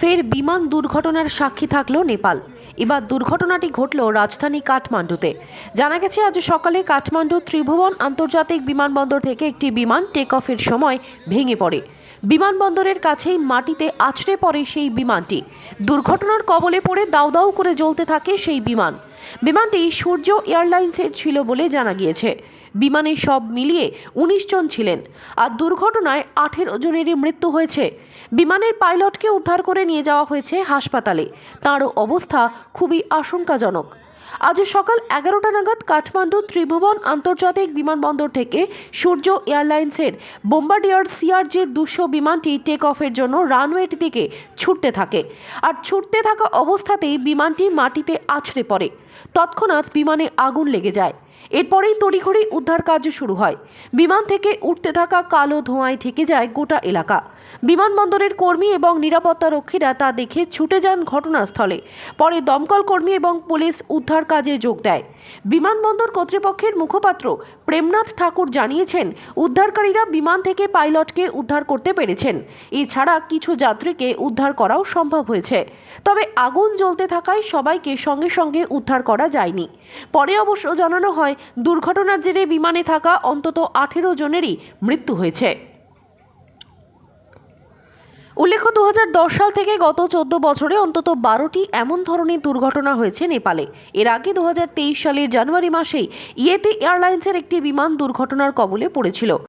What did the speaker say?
ফের বিমান দুর্ঘটনার সাক্ষী থাকল নেপাল। এবার দুর্ঘটনাটি ঘটল রাজধানী কাঠমান্ডুতে। জানা গেছে, আজ সকালে কাঠমান্ডু ত্রিভুবন আন্তর্জাতিক বিমানবন্দর থেকে একটি বিমান টেক অফের সময় ভেঙে পড়ে। বিমানবন্দরের কাছেই মাটিতে আছড়ে পড়ে সেই বিমানটি। দুর্ঘটনার কবলে পড়ে দাউ দাউ করে জ্বলতে থাকে সেই বিমান। বিমানটি সূর্য এয়ারলাইন্সের ছিল বলে জানা গিয়েছে। বিমানে সব মিলিয়ে উনিশ জন ছিলেন, আর দুর্ঘটনায় আঠেরো জনেরই মৃত্যু হয়েছে। বিমানের পাইলটকে উদ্ধার করে নিয়ে যাওয়া হয়েছে হাসপাতালে। তাঁরও অবস্থা খুবই আশঙ্কাজনক। আজ সকাল এগারোটা নাগাদ কাঠমান্ডু ত্রিভুবন আন্তর্জাতিক বিমানবন্দর থেকে সূর্য এয়ারলাইন্সের বোম্বার্ডিয়ার সিআরজে দুশো বিমানটি টেক অফের জন্য রানওয়ের দিকে ছুটতে থাকে। আর ছুটতে থাকা অবস্থাতেই বিমানটি মাটিতে আছড়ে পড়ে। তৎক্ষণাৎ বিমানে আগুন লেগে যায়। এরপরেই তড়িঘড়ি উদ্ধার কাজ শুরু হয়। বিমান থেকে উঠতে থাকা কালো ধোঁয়ায় থেকে যায় গোটা এলাকা। বিমানবন্দরের কর্মী এবং নিরাপত্তা রক্ষীরা তা দেখে ছুটে যান ঘটনাস্থলে। পরে দমকল কর্মী এবং পুলিশ উদ্ধার কাজে যোগ দেয়। বিমানবন্দর কর্তৃপক্ষের মুখপাত্র প্রেমনাথ ঠাকুর জানিয়েছেন, উদ্ধারকারীরা বিমান থেকে পাইলটকে উদ্ধার করতে পেরেছেন। এছাড়া কিছু যাত্রীকে উদ্ধার করাও সম্ভব হয়েছে। তবে আগুন জ্বলতে থাকায় সবাইকে সঙ্গে সঙ্গে উদ্ধার করা যায়নি। পরে অবশ্য জানানো হয়, দুর্ঘটনার জেরে বিমানে থাকা অন্তত আঠেরো জনেরই মৃত্যু হয়েছে। উল্লেখ্য দু হাজার দশ সাল থেকে গত চোদ্দ বছরে অন্তত বারোটি এমন ধরনের দুর্ঘটনা হয়েছে নেপালে। এর আগে দু হাজার তেইশ সালের জানুয়ারি মাসেই ইয়েতে এয়ারলাইন্সের একটি বিমান দুর্ঘটনার কবলে পড়েছিল।